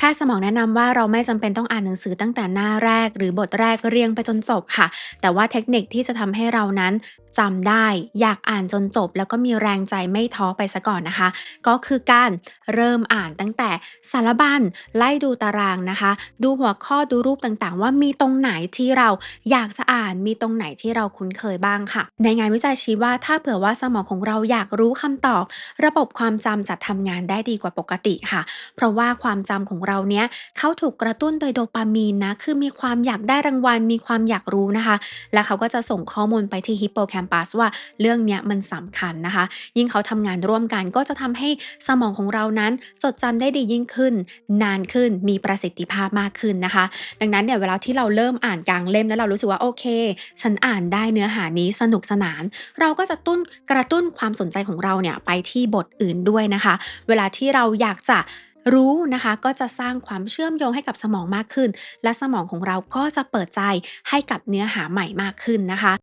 แพทย์สมองแนะนำว่าเราไม่จำเป็นต้องอ่านหนังสือตั้งแต่หน้าแรก หรือบทแรกเรียงไปจนจบค่ะ แต่ว่าเทคนิคที่จะทำให้เรานั้นจำได้ อยากอ่านจนจบ แล้วก็มีแรงใจไม่ท้อไปซะก่อนนะคะ ก็คือการเริ่มอ่านตั้งแต่สารบัญไล่ดูตารางนะคะ ดูหัวข้อดูรูปต่างๆ ว่ามีตรงไหนที่เราอยากจะอ่านมีตรงไหนที่เราคุ้นเคยบ้างค่ะ ในงานวิจัยชี้ว่าถ้าเผื่อว่าสมองของเราอยากรู้คำตอบ ระบบความจำจะทำงานได้ดีกว่าปกติค่ะ เพราะว่าความจำของเราเนี้ยเขาถูกกระตุ้นโดยโดปามีนนะ คือมีความอยากได้รางวัล มีความอยากรู้นะคะ และเขาก็จะส่งข้อมูลไปที่ฮิปโปแคมปัสว่าเรื่องเนี้ยมันสำคัญนะคะ ยิ่งเขาทำงานร่วมกันก็จะทำให้สมองของเรานั้นจดจำได้ดียิ่งขึ้น นานขึ้นมีประสิทธิภาพมากขึ้นนะคะ ดังนั้นเนี่ยเวลาที่เราเริ่มอ่านกลางเล่มแล้วเรารู้สึกว่าโอเค ฉันอ่านได้เนื้อหานี้สนุกสนาน เราก็จะตุ้นกระตุ้นความสนใจของเราเนี่ยไปที่บทอื่นด้วยนะคะ เวลาที่เราอยากจะ รู้นะคะก็จะสร้างความเชื่อมโยงให้กับสมองมากขึ้น และสมองของเราก็จะเปิดใจให้กับเนื้อหาใหม่มากขึ้นนะคะ